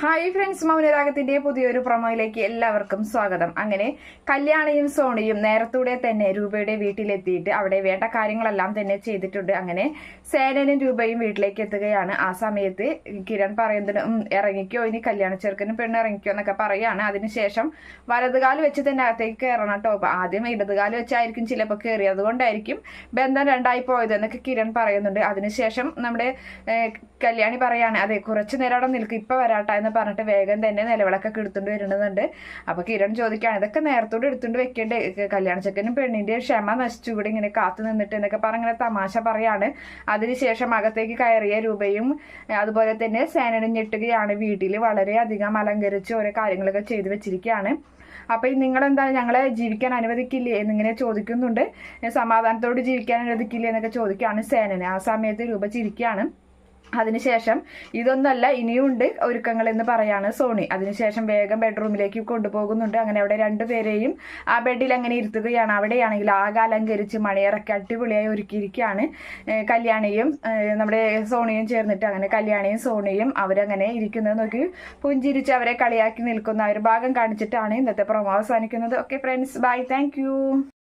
Hi friends മൗനരാഗത്തിന്റെ പുതിയൊരു പ്രൊമോയിലേക്ക് എല്ലാവർക്കും സ്വാഗതം. അങ്ങനെ കല്യാണിയും സോണിയും നേരത്തൂടെ തന്നെ രൂപയുടെ വീട്ടിലെത്തിയിട്ട് അവിടെ വേണ്ട കാര്യങ്ങളെല്ലാം തന്നെ ചെയ്തിട്ടുണ്ട്. അങ്ങനെ സേനനും രൂപയും വീട്ടിലേക്ക് എത്തുകയാണ്. ആ സമയത്ത് കിരൺ പറയുന്നതിന് ഇറങ്ങിക്കോ ഇനി കല്യാണ ചെറുക്കനും പെണ്ണ് ഇറങ്ങിക്കോ എന്നൊക്കെ പറയാണ്. അതിനുശേഷം വലതുകാൽ വെച്ച് തന്നെ അകത്തേക്ക് കയറണം കേട്ടോ. ആദ്യം ഇടതുകാൽ വെച്ചായിരിക്കും ചിലപ്പോൾ കയറിയത് അതുകൊണ്ടായിരിക്കും ബന്ധം രണ്ടായി പോയത് എന്നൊക്കെ കിരൺ പറയുന്നുണ്ട്. അതിനുശേഷം നമ്മുടെ കല്യാണി പറയാണ് അതെ കുറച്ച് നേരം അവിടെ നിൽക്കും ഇപ്പൊ വരാട്ടാ എന്ന് പറഞ്ഞിട്ട് വേഗം തന്നെ നിലവിളക്കൊക്കെ എടുത്തുകൊണ്ട് വരുന്നുണ്ട്. അപ്പോൾ കിരൺ ചോദിക്കാണ് ഇതൊക്കെ നേരത്തോടെ എടുത്തുകൊണ്ട് വെക്കേണ്ടേ? കല്യാണ ചെക്കനും പെണ്ണിന്റെ ക്ഷമ നശിച്ചു ഇവിടെ ഇങ്ങനെ കാത്തു നിന്നിട്ട് എന്നൊക്കെ പറഞ്ഞിങ്ങനെ തമാശ പറയാണ്. അതിനുശേഷം അകത്തേക്ക് കയറിയ രൂപയും അതുപോലെ തന്നെ സേനനും ഞെട്ടുകയാണ്. വീട്ടിൽ വളരെയധികം അലങ്കരിച്ച് ഓരോ കാര്യങ്ങളൊക്കെ ചെയ്തു വെച്ചിരിക്കുകയാണ്. അപ്പൊ നിങ്ങൾ എന്താ ഞങ്ങളെ ജീവിക്കാൻ അനുവദിക്കില്ലേ? എന്നിങ്ങനെ ചോദിക്കുന്നുണ്ട്. സമാധാനത്തോട് ജീവിക്കാൻ അനുവദിക്കില്ലേ? എന്നൊക്കെ ചോദിക്കുകയാണ് സേനന്. ആ സമയത്ത് രൂപ ചിരിക്കുകയാണ്. അതിനുശേഷം ഇതൊന്നല്ല ഇനിയുണ്ട് ഒരുക്കങ്ങൾ എന്ന് പറയാണ് സോണി. അതിനുശേഷം വേഗം ബെഡ്റൂമിലേക്ക് കൊണ്ടുപോകുന്നുണ്ട്. അങ്ങനെ അവിടെ രണ്ടുപേരെയും ആ ബെഡിൽ അങ്ങനെ ഇരുത്തുകയാണ്. അവിടെയാണെങ്കിൽ ആകെ അലങ്കരിച്ച് മണിയറൊക്കെ അടിപൊളിയായി ഒരുക്കിയിരിക്കുകയാണ്. കല്യാണിയും നമ്മുടെ സോണിയും ചേർന്നിട്ട് അങ്ങനെ കല്യാണിയും സോണിയും അവരങ്ങനെ ഇരിക്കുന്നത് നോക്കി പുഞ്ചിരിച്ച് അവരെ കളിയാക്കി നിൽക്കുന്ന ആ ഒരു ഭാഗം കാണിച്ചിട്ടാണ് ഇന്നത്തെ പ്രൊമോ അവസാനിക്കുന്നത്. Okay friends bye thank